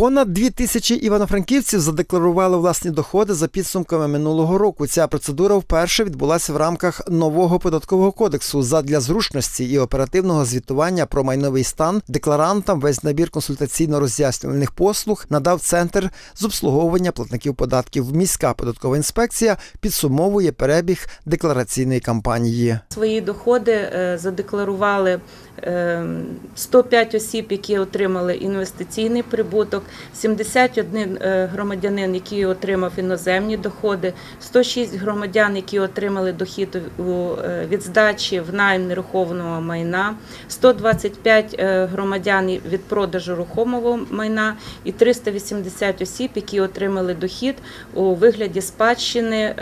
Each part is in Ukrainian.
Понад дві тисячі івано-франківців задекларували власні доходи за підсумками минулого року. Ця процедура вперше відбулася в рамках нового податкового кодексу. Задля зручності і оперативного звітування про майновий стан декларантам весь набір консультаційно-роз'яснювальних послуг надав центр з обслуговування платників податків. Міська податкова інспекція підсумовує перебіг деклараційної кампанії. Свої доходи е, задекларували е, 105 осіб, які отримали інвестиційний прибуток, 71 е, громадянин, який отримав іноземні доходи, 106 громадян, які отримали дохід е, від здачі в найм нерухомого майна, 125 е, громадян від продажу рухомого майна і 380 осіб, які отримали дохід у вигляді спадщини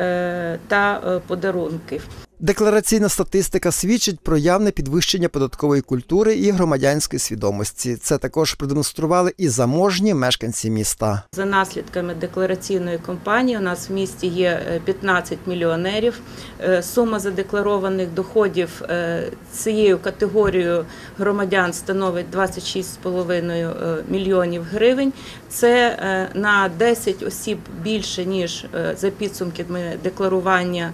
та подарунків. Деклараційна статистика свідчить про явне підвищення податкової культури і громадянської свідомості. Це також продемонстрували і заможні мешканці міста. За наслідками деклараційної кампанії у нас в місті є е, 15 мільйонерів. Е, Сума задекларованих доходів е, цією категорією громадян становить 26,5 е, мільйонів гривень. Це е, на 10 осіб більше ніж е, за підсумками декларування.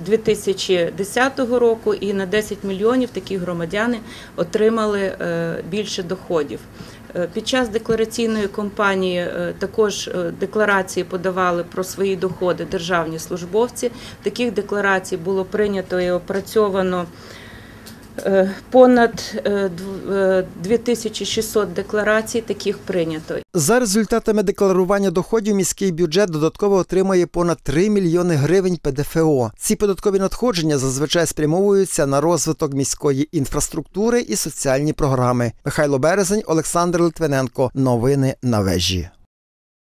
Е, 2010 року і на 10 мільйонів такі громадяни отримали е, більше доходів. Е, Під час деклараційної кампанії е, також декларації подавали про свої доходи державні службовці. Таких декларацій було прийнято і опрацьовано понад е, дв- е, 2600 декларацій. Таких прийнято. За результатами декларування доходів міський бюджет додатково отримає понад 3 мільйони гривень ПДФО. Ці податкові надходження зазвичай спрямовуються на розвиток міської інфраструктури і соціальні програми. Михайло Березень, Олександр Литвиненко. Новини на вежі.